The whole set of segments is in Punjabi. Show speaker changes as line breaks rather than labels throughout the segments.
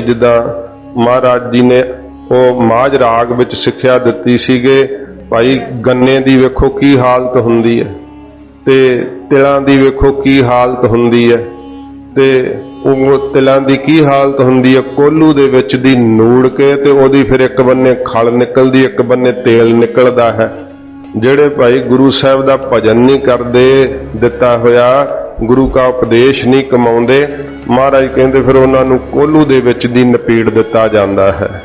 ਜਿੱਦਾਂ ਮਹਾਰਾਜ ਜੀ ਨੇ ਉਹ ਮਾਝ ਰਾਗ ਵਿੱਚ ਸਿੱਖਿਆ ਦਿੱਤੀ ਸੀਗੇ, ਭਾਈ ਗੰਨੇ ਦੀ ਵੇਖੋ ਕੀ ਹਾਲਤ ਹੁੰਦੀ ਹੈ ਤੇ ਤਿਲਾਂ ਦੀ ਵੇਖੋ ਕੀ ਹਾਲਤ ਹੁੰਦੀ ਹੈ ਤੇ ਉਹ ਤਿਲਾਂ ਦੀ ਕੀ ਹਾਲਤ ਹੁੰਦੀ ਹੈ, ਕੋਲੂ ਦੇ ਵਿੱਚ ਦੀ ਨੂੜ ਕੇ ਤੇ ਉਹਦੀ ਫਿਰ ਇੱਕ ਬੰਨੇ ਖਲ ਨਿਕਲਦੀ, ਇੱਕ ਬੰਨੇ ਤੇਲ ਨਿਕਲਦਾ ਹੈ। ਜਿਹੜੇ ਭਾਈ ਗੁਰੂ ਸਾਹਿਬ ਦਾ ਭਜਨ ਨਹੀਂ ਕਰਦੇ, ਦਿੱਤਾ ਹੋਇਆ ਗੁਰੂ ਕਾ ਉਪਦੇਸ਼ ਨਹੀਂ ਕਮਾਉਂਦੇ। ਮਹਾਰਾਜ ਕਹਿੰਦੇ ਫਿਰ ਉਹਨਾਂ ਨੂੰ ਕੋਲੂ ਦੇ ਵਿੱਚ ਦੀ ਨਪੀੜ ਦਿੱਤਾ ਜਾਂਦਾ ਹੈ।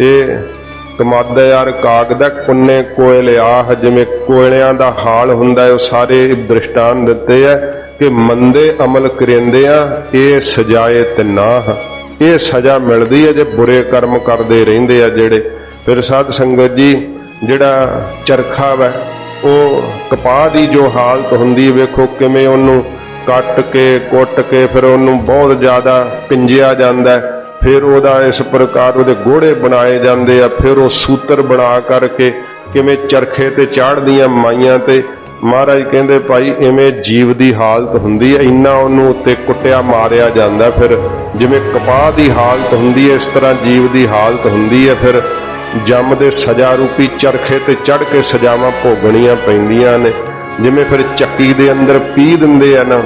ਇਹ ਕਮਦ ਯਾਰ ਕਾਗ ਦਾ ਕੁੰਨੇ ਕੋਇਲ ਆਹ, ਜਿਵੇਂ ਕੋਇਲਿਆਂ ਦਾ ਹਾਲ ਹੁੰਦਾ ਹੈ, ਉਹ ਸਾਰੇ ਦ੍ਰਿਸ਼ਟਾਨ ਦਿੱਤੇ ਆ ਕਿ ਮੰਦੇ ਅਮਲ ਕਰਿੰਦੇ ਆ, ਇਹ ਸਜਾਏ ਤਿਨਾਹ ਇਹ ਸਜ਼ਾ ਮਿਲਦੀ ਹੈ ਜੇ ਬੁਰੇ ਕਰਮ ਕਰਦੇ ਰਹਿੰਦੇ ਆ ਜਿਹੜੇ। ਫਿਰ ਸਾਧ ਸੰਗਤ ਜੀ, ਜਿਹੜਾ ਚਰਖਾ ਵਾ ਉਹ ਕਪਾਹ ਦੀ ਜੋ ਹਾਲਤ ਹੁੰਦੀ ਹੈ, ਵੇਖੋ ਕਿਵੇਂ ਉਹਨੂੰ ਕੱਟ ਕੇ ਕੁੱਟ ਕੇ ਫਿਰ ਉਹਨੂੰ ਬਹੁਤ ਜ਼ਿਆਦਾ ਪਿੰਜਿਆ ਜਾਂਦਾ ਫਿਰ ਉਹਦਾ ਇਸ ਪ੍ਰਕਾਰ ਉਹਦੇ ਗੋੜੇ ਬਣਾਏ ਜਾਂਦੇ ਆ ਫਿਰ ਉਹ ਸੂਤਰ ਬਣਾ ਕਰਕੇ ਕਿਵੇਂ ਚਰਖੇ ਤੇ ਚਾੜਦੀਆਂ ਮਾਈਆਂ ਤੇ। ਮਹਾਰਾਜ ਕਹਿੰਦੇ ਭਾਈ ਐਵੇਂ ਜੀਵ ਦੀ ਹਾਲਤ ਹੁੰਦੀ ਹੈ ਇੰਨਾ ਉਹਨੂੰ ਉੱਤੇ ਕੁੱਟਿਆ ਮਾਰਿਆ ਜਾਂਦਾ ਫਿਰ ਜਿਵੇਂ ਕਪਾਹ ਦੀ ਹਾਲਤ ਹੁੰਦੀ ਹੈ ਇਸ ਤਰ੍ਹਾਂ ਜੀਵ ਦੀ ਹਾਲਤ ਹੁੰਦੀ ਹੈ ਫਿਰ ਜੰਮ ਦੇ ਸਜ਼ਾ ਰੂਪੀ ਚਰਖੇ ਤੇ ਚੜ ਕੇ ਸਜ਼ਾਵਾਂ ਭੋਗਣੀਆਂ ਪੈਂਦੀਆਂ ਨੇ। ਜਿਵੇਂ ਫਿਰ ਚੱਕੀ ਦੇ ਅੰਦਰ ਪੀ ਦਿੰਦੇ ਆ ਨਾ।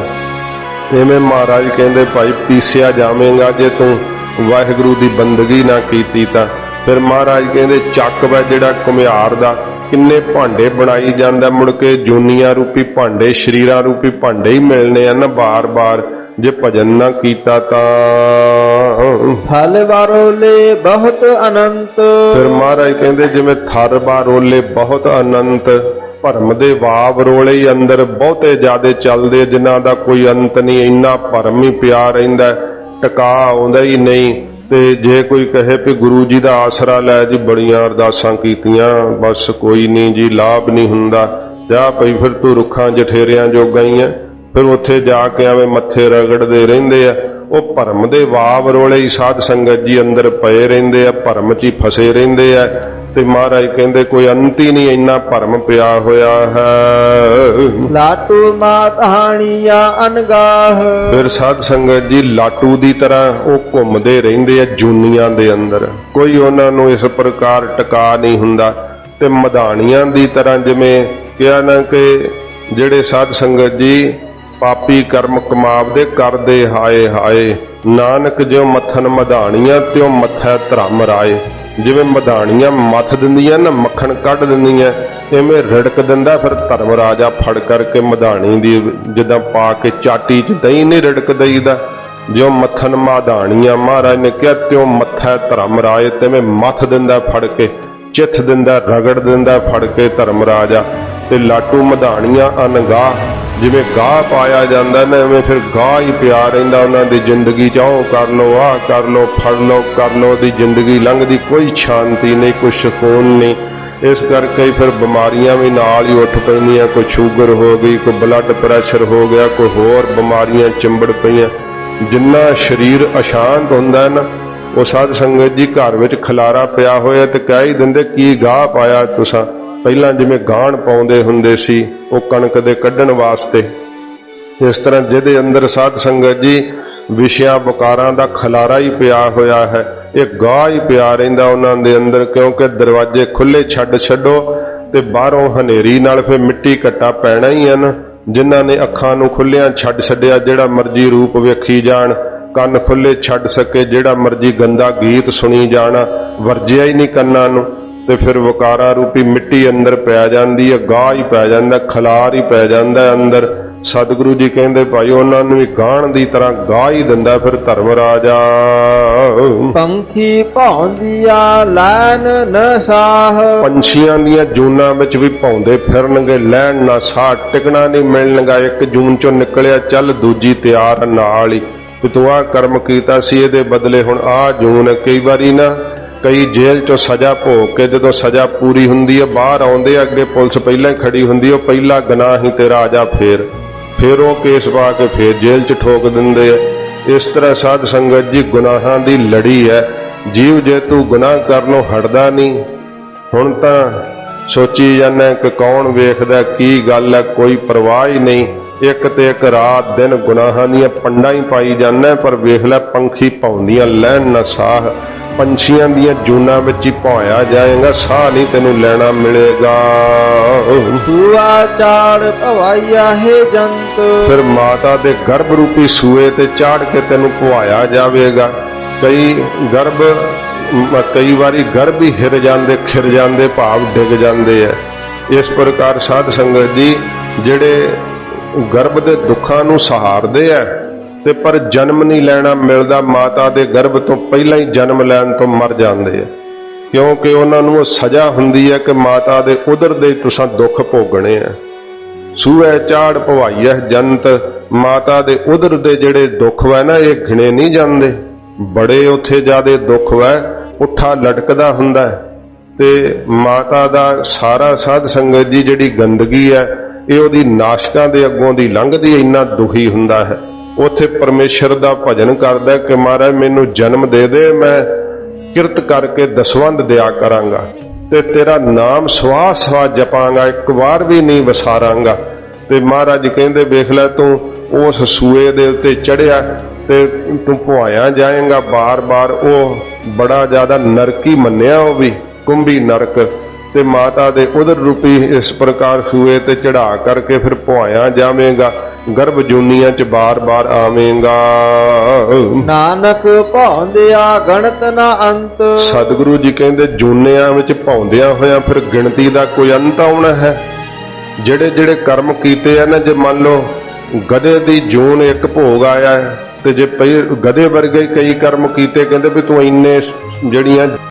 ਐਵੇਂ ਮਹਾਰਾਜ ਕਹਿੰਦੇ, ਭਾਈ, ਪੀਸਿਆ ਜਾਵੇਂਗਾ ਜੇ ਤੂੰ ਵਾਹਿਗੁਰੂ ਦੀ ਬੰਦਗੀ ਨਾ ਕੀਤੀ ਤਾਂ। ਫਿਰ ਮਹਾਰਾਜ ਕਹਿੰਦੇ, ਚੱਕ ਵਾ ਜਿਹੜਾ ਘੁਮਿਆਰ ਦਾ, ਕਿੰਨੇ ਭਾਂਡੇ ਬਣਾਈ ਜਾਂਦਾ। ਮੁੜ ਕੇ ਜੂਨੀਆਂ ਰੂਪੀ ਭਾਂਡੇ, ਸ਼ਰੀਰਾਂ ਰੂਪੀ ਭਾਂਡੇ ਹੀ ਮਿਲਣੇ ਆ ਨਾ ਬਾਰ-ਬਾਰ। ਜੇ ਭਜਨ ਨਾ ਕੀਤਾ ਤਾਂ।
ਫਲ ਵਾਰੋਲੇ ਬਹੁਤ ਅਨੰਤ।
ਫਿਰ ਮਹਾਰਾਜ ਕਹਿੰਦੇ ਜਿਵੇਂ ਥਰ ਬਾਰੋਲੇ ਬਹੁਤ ਅਨੰਤ ਭਰਮ ਦੇ ਵਾਵ ਰੋਲੇ ਹੀ ਅੰਦਰ ਬਹੁਤੇ ਜ਼ਿਆਦੇ ਚੱਲਦੇ ਜਿਨ੍ਹਾਂ ਦਾ ਕੋਈ ਅੰਤ ਨਹੀਂ ਇੰਨਾ ਭਰਮ ਹੀ ਪਿਆ ਰਹਿੰਦਾ ਟਿਕਾ ਆਉਂਦਾ ਹੀ ਨਹੀਂ। ਤੇ ਜੇ ਕੋਈ ਕਹੇ ਵੀ ਗੁਰੂ ਜੀ ਦਾ ਆਸਰਾ ਲੈ ਜੀ ਬੜੀਆਂ ਅਰਦਾਸਾਂ ਕੀਤੀਆਂ ਬਸ ਕੋਈ ਨਹੀਂ ਜੀ ਲਾਭ ਨਹੀਂ ਹੁੰਦਾ। ਜਾ ਭਈ ਫਿਰ ਤੂੰ ਰੁੱਖਾਂ ਜਠੇਰਿਆਂ ਜੋਗਾ ਹੀ ਹੈ ਫਿਰ ਉੱਥੇ ਜਾ ਕੇ ਐਵੇਂ ਮੱਥੇ ਰਗੜਦੇ ਰਹਿੰਦੇ ਆ। ਉਹ ਭਰਮ ਦੇ ਵਾਵ ਰੋਲੇ ਹੀ ਸਾਧ ਸੰਗਤ ਜੀ ਅੰਦਰ ਪਏ ਰਹਿੰਦੇ ਆ ਭਰਮ 'ਚ ਹੀ ਫਸੇ ਰਹਿੰਦੇ ਆ। ਤੇ ਮਹਾਰਾਜ ਕਹਿੰਦੇ ਕੋਈ ਅੰਤ ਹੀ ਨਹੀਂ ਇੰਨਾ ਭਰਮ ਪਿਆ ਹੋਇਆ ਹੈ।
ਲਾਟੂ ਮਾਤ ਹਾਣੀਆ ਅਨਗਾਹ
ਫਿਰ ਸਾਧ ਸੰਗਤ ਜੀ ਲਾਟੂ ਦੀ ਤਰ੍ਹਾਂ ਉਹ ਘੁੰਮਦੇ ਰਹਿੰਦੇ ਆ ਜੂਨੀਆਂ ਦੇ ਅੰਦਰ। ਕੋਈ ਉਹਨਾਂ ਨੂੰ ਇਸ ਪ੍ਰਕਾਰ ਟਿਕਾ ਨਹੀਂ ਹੁੰਦਾ। ਤੇ ਮਧਾਣੀਆਂ ਦੀ ਤਰ੍ਹਾਂ ਜਿਵੇਂ ਕਿਹਾ ਨਾ ਕਿ ਜਿਹੜੇ ਸਾਧ ਸੰਗਤ ਜੀ ਪਾਪੀ ਕਰਮ ਕਮਾਵਦੇ ਕਰਦੇ ਹਾਏ ਹਾਏ। ਨਾਨਕ ਜਿਉ ਮੱਥਨ ਮਧਾਣੀਆਂ, ਤਿਉ ਮੱਥੈ ਧਰਮ ਰਾਏ। ਜਿਵੇਂ ਮਧਾਣੀਆਂ ਮੱਥ ਦਿੰਦੀਆਂ ਨਾ, ਮੱਖਣ ਕੱਢ ਦਿੰਦੀਆਂ ਐਵੇਂ ਰੜਕ ਦਿੰਦਾ ਫਿਰ ਧਰਮ ਰਾਜਾ ਫੜ ਕਰਕੇ ਮਧਾਣੀ ਦੀ ਜਿੱਦਾਂ ਪਾ ਕੇ ਚਾਟੀ ਚ ਦਹੀਂ ਨਹੀਂ ਰੜਕ ਦਈਦਾ। ਜਿਉ ਮੱਥਨ ਮਾਧਾਣੀਆਂ ਮਹਾਰਾਜ ਨੇ ਕਿਹਾ, ਤਿਉ ਮੱਥੈ ਧਰਮ ਰਾਏ, ਤੇਵੇਂ ਮੱਥ ਦਿੰਦਾ ਫੜ ਕੇ, ਚਿੱਥ ਦਿੰਦਾ, ਰਗੜ ਦਿੰਦਾ ਫੜ ਕੇ ਧਰਮ ਰਾਜਾ। ਤੇ ਲਾਟੂ ਮਧਾਣੀਆਂ ਅਨਗਾਹ ਜਿਵੇਂ ਗਾਹ ਪਾਇਆ ਜਾਂਦਾ ਨਾ, ਐਵੇਂ ਫਿਰ ਗਾਹ ਹੀ ਪਿਆ ਰਹਿੰਦਾ ਉਹਨਾਂ ਦੀ ਜ਼ਿੰਦਗੀ ਚ। ਉਹ ਕਰ ਲੋ ਆਹ ਕਰ ਲੋ ਫੜ ਲੋ ਕਰ ਲੋ ਦੀ ਜ਼ਿੰਦਗੀ ਲੰਘਦੀ, ਕੋਈ ਸ਼ਾਂਤੀ ਨਹੀਂ, ਕੋਈ ਸਕੂਨ ਨਹੀਂ। ਇਸ ਕਰਕੇ ਫਿਰ ਬਿਮਾਰੀਆਂ ਵੀ ਨਾਲ ਹੀ ਉੱਠ ਪੈਂਦੀਆਂ, ਕੋਈ ਸ਼ੂਗਰ ਹੋ ਗਈ, ਕੋਈ ਬਲੱਡ ਪ੍ਰੈਸ਼ਰ ਹੋ ਗਿਆ, ਕੋਈ ਹੋਰ ਬਿਮਾਰੀਆਂ ਚਿੰਬੜ ਪਈਆਂ। ਜਿੰਨਾ ਸਰੀਰ ਅਸ਼ਾਂਤ ਹੁੰਦਾ ਨਾ, ਉਹ ਸਾਧ ਸੰਗਤ ਜੀ ਘਰ ਵਿੱਚ ਖਲਾਰਾ ਪਿਆ ਹੋਇਆ ਤੇ ਕਹਿ ਹੀ ਦਿੰਦੇ, ਕੀ ਗਾਹ ਪਾਇਆ ਤੁਸੀਂ? ਪਹਿਲਾਂ ਜਿਵੇਂ ਗਾਣ ਪਾਉਂਦੇ ਹੁੰਦੇ ਸੀ, ਉਹ ਕਣਕ ਦੇ ਕੱਢਣ ਵਾਸਤੇ। ਇਸ ਤਰ੍ਹਾਂ ਜਿਹਦੇ ਅੰਦਰ ਸਾਧ ਸੰਗਤ ਜੀ ਵਿਸ਼ਿਆਂ ਬਕਾਰਾਂ ਦਾ ਖਲਾਰਾ ਹੀ ਪਿਆ ਹੋਇਆ ਹੈ। ਇਹ ਗਾਹ ਹੀ ਪਿਆ ਰਹਿੰਦਾ ਉਹਨਾਂ ਦੇ ਅੰਦਰ, ਕਿਉਂਕਿ ਦਰਵਾਜ਼ੇ ਖੁੱਲੇ ਛੱਡ ਛੱਡੋ ਤੇ ਬਾਹਰੋਂ ਹਨੇਰੀ ਨਾਲ ਫਿਰ ਮਿੱਟੀ ਘੱਟਾ ਪੈਣਾ ਹੀ ਹਨ ਨਾ ਜਿਨ੍ਹਾਂ ਨੇ ਅੱਖਾਂ ਨੂੰ ਖੁੱਲਿਆਂ ਛੱਡ ਛੱਡਿਆ ਜਿਹੜਾ ਮਰਜ਼ੀ ਰੂਪ ਵੇਖੀ ਜਾਣ, ਕੰਨ ਖੁੱਲੇ ਛੱਡ ਸਕੇ ਜਿਹੜਾ ਮਰਜ਼ੀ ਗੰਦਾ ਗੀਤ ਸੁਣੀ ਜਾਣਾ, ਵਰਜਿਆ ਹੀ ਨਹੀਂ ਕੰਨਾਂ ਨੂੰ। ਤੇ ਫਿਰ ਵਕਾਰਾ ਰੂਪੀ ਮਿੱਟੀ ਅੰਦਰ ਪੈ ਜਾਂਦੀ ਹੈ ਗਾਹ ਹੀ ਪੈ ਜਾਂਦਾ ਖਲਾਰ ਹੀ ਪੈ ਜਾਂਦਾ ਅੰਦਰ। ਸਤਿਗੁਰੂ ਜੀ ਕਹਿੰਦੇ ਭਾਈ ਉਹਨਾਂ ਨੂੰ ਵੀ ਗਾਣ ਦੀ ਤਰ੍ਹਾਂ ਗਾਹ ਹੀ ਦਿੰਦਾ ਫਿਰ ਧਰਮ ਰਾਜਾ।
ਪੰਖੀ ਭੌਂਦੀਆ ਲੈਨ ਨਸਾਹ
ਪੰਛੀਆਂ ਦੀਆਂ ਜੂਨਾਂ ਵਿੱਚ ਵੀ ਭੌਂਦੇ ਫਿਰਨਗੇ ਲੈਣ ਨਾ ਸਾਹ। ਟਿਕਣਾ ਨਹੀਂ ਮਿਲਣਗਾ ਇੱਕ ਜੂਨ ਚੋਂ ਨਿਕਲਿਆ ਚੱਲ ਦੂਜੀ ਤਿਆਰ ਨਾਲ ਹੀ। ਤੂੰ ਆਹ ਕਰਮ ਕੀਤਾ ਸੀ ਇਹਦੇ ਬਦਲੇ ਹੁਣ ਆਹ ਜੂਨ। ਕਈ ਵਾਰੀ ਨਾ ਕਈ ਜੇਲ੍ਹ ਚੋਂ ਸਜ਼ਾ ਭੋਗ ਕੇ ਜਦੋਂ ਸਜ਼ਾ ਪੂਰੀ ਹੁੰਦੀ ਹੈ ਬਾਹਰ ਆਉਂਦੇ ਆ, ਅੱਗੇ ਪੁਲਿਸ ਪਹਿਲਾਂ ਹੀ ਖੜੀ ਹੁੰਦੀ ਹੈ, ਉਹ ਪਹਿਲਾ ਗੁਨਾਹ ਹੀ ਤੇਰਾ ਆ ਜਾ ਫੇਰ। ਫਿਰ ਉਹ ਕੇਸ ਪਾ ਕੇ ਫੇਰ ਜੇਲ੍ਹ 'ਚ ਠੋਕ ਦਿੰਦੇ ਆ। ਇਸ ਤਰ੍ਹਾਂ ਸਾਧ ਸੰਗਤ ਜੀ ਗੁਨਾਹਾਂ ਦੀ ਲੜੀ ਹੈ। ਜੀਵ ਜੇ ਤੂੰ ਗੁਨਾਹ ਕਰਨੋਂ ਹਟਦਾ ਨਹੀਂ ਹੁਣ ਤਾਂ ਸੋਚੀ ਜਾਂਦਾ ਕਿ ਕੌਣ ਵੇਖਦਾ ਕੀ ਗੱਲ ਹੈ ਕੋਈ ਪਰਵਾਹ ਹੀ ਨਹੀਂ। ਇੱਕ ਤੇ ਇੱਕ ਰਾਤ ਦਿਨ ਗੁਨਾਹਾਂ ਦੀਆਂ ਪੰਡਾਂ ਹੀ ਪਾਈ ਜਾਂਦਾ ਪਰ ਵੇਖ ਲੈ ਪੰਖੀ ਪਾਉਂਦੀਆਂ ਲੈਣ ਨਾ ਸਾਹ ਪੰਛੀਆਂ ਦੀਆਂ ਜੂਨਾਂ ਵਿੱਚ ਹੀ ਭਾਇਆ ਜਾਏਗਾ ਸਾਹ ਨਹੀਂ ਤੈਨੂੰ ਲੈਣਾ ਮਿਲੇਗਾ।
ਸੂਆ ਚਾੜ ਭਵਾਈਆ ਹੈ ਜੰਤ।
ਫਿਰ ਮਾਤਾ ਦੇ ਗਰਭ ਰੂਪੀ ਸੂਏ ਤੇ ਚਾੜ ਕੇ ਤੈਨੂੰ ਪੁਆਇਆ ਜਾਵੇਗਾ। ਕਈ ਗਰਭ ਕਈ ਵਾਰੀ ਗਰਭ ਹੀ ਹਿਰ ਜਾਂਦੇ ਖਿਰ ਜਾਂਦੇ ਭਾਵ ਡਿੱਗ ਜਾਂਦੇ ਆ। ਇਸ ਪ੍ਰਕਾਰ ਸਾਧ ਸੰਗਤ ਜੀ ਜਿਹੜੇ ਗਰਭ ਦੇ ਦੁੱਖਾਂ ਨੂੰ ਸਹਾਰਦੇ ਆ ਤੇ ਪਰ ਜਨਮ ਨਹੀਂ ਲੈਣਾ ਮਿਲਦਾ, ਮਾਤਾ ਦੇ ਗਰਭ ਤੋਂ ਪਹਿਲਾਂ ਹੀ ਜਨਮ ਲੈਣ ਤੋਂ ਮਰ ਜਾਂਦੇ ਆ ਕਿਉਂਕਿ ਉਹਨਾਂ ਨੂੰ ਉਹ ਸਜ਼ਾ ਹੁੰਦੀ ਹੈ ਕਿ ਮਾਤਾ ਦੇ ਉਦਰ ਦੇ ਤੁਸੀਂ ਦੁੱਖ ਭੋਗਣੇ ਆ ਸੂਏ ਚਾੜ ਭਵਾਈਐ ਜੰਤ, ਮਾਤਾ ਦੇ ਉਦਰ ਦੇ ਜਿਹੜੇ ਦੁੱਖ ਵੈ ਨਾ, ਇਹ ਗਿਣੇ ਨਹੀਂ ਜਾਂਦੇ। ਬੜੇ ਉੱਥੇ ਜਿਆਦੇ ਦੁੱਖ ਵੈ, ਉੱਠਾ ਲਟਕਦਾ ਹੁੰਦਾ ਤੇ ਮਾਤਾ ਦਾ ਸਾਰਾ ਸਾਧ ਸੰਗਤ ਜੀ ਜਿਹੜੀ ਗੰਦਗੀ ਹੈ ਇਹ ਉਹਦੀ ਨਾਸ਼ਕਾਂ ਦੇ ਅੱਗੋਂ ਦੀ ਲੰਘਦੀ ਇੰਨਾ ਦੁਖੀ ਹੁੰਦਾ ਹੈ। ਉੱਥੇ ਪਰਮੇਸ਼ਰ ਦਾ ਭਜਨ ਕਰਦਾ ਕਿ ਮਹਾਰਾਜ, ਮੈਨੂੰ ਜਨਮ ਦੇ ਦੇ, ਮੈਂ ਕਿਰਤ ਕਰਕੇ ਦਸਵੰਦ ਦਿਆ ਕਰਾਂਗਾ ਤੇ ਤੇਰਾ ਨਾਮ ਸਵਾਹ ਸਵਾਹ ਜਪਾਂਗਾ, ਇੱਕ ਵਾਰ ਵੀ ਨਹੀਂ ਵਿਸਾਰਾਂਗਾ। ਤੇ ਮਹਾਰਾਜ ਕਹਿੰਦੇ, ਵੇਖ ਲੈ ਤੂੰ ਉਸ ਸੂਏ ਦੇ ਉੱਤੇ ਚੜਿਆ ਤੇ ਤੂੰ ਪੁਆਇਆ ਜਾਏਗਾ। ਬਾਰ-ਬਾਰ ਉਹ ਬੜਾ ਜ਼ਿਆਦਾ ਨਰਕੀ ਮੰਨਿਆ, ਉਹ ਵੀ ਕੁੰਭੀ ਨਰਕ। ਤੇ ਮਾਤਾ ਦੇ ਉਦਰ ਰੂਪੀ ਇਸ ਪ੍ਰਕਾਰ ਸੂਏ ਤੇ ਚੜਾ ਕਰਕੇ ਫਿਰ ਪੁਆਇਆ ਜਾਵੇਂਗਾ ਗਰਭ ਜੂਨੀਆਂ ਚ ਬਾਰ-ਬਾਰ ਆਵੇਂਗਾ।
ਨਾਨਕ ਭੌਂਦਿਆ ਗਣਤ ਨਾ ਅੰਤ।
ਸਤਿਗੁਰੂ ਜੀ ਕਹਿੰਦੇ ਜੂਨਿਆਂ ਵਿੱਚ ਭੌਂਦਿਆਂ ਹੋਇਆਂ ਫਿਰ ਗਿਣਤੀ ਦਾ ਕੋਈ ਅੰਤ ਆਉਣਾ ਹੈ? ਜਿਹੜੇ ਜਿਹੜੇ ਕਰਮ ਕੀਤੇ ਆ ਨਾ ਜੇ ਮੰਨ ਲਓ ਗਧੇ ਦੀ ਜੂਨ ਇੱਕ ਭੋਗ ਆਇਆ ਤੇ ਜੇ ਗਧੇ ਵਰਗੇ ਕਈ ਕਰਮ ਕੀਤੇ ਕਹਿੰਦੇ ਵੀ ਤੂੰ ਇੰਨੇ ਜਿਹੜੀਆਂ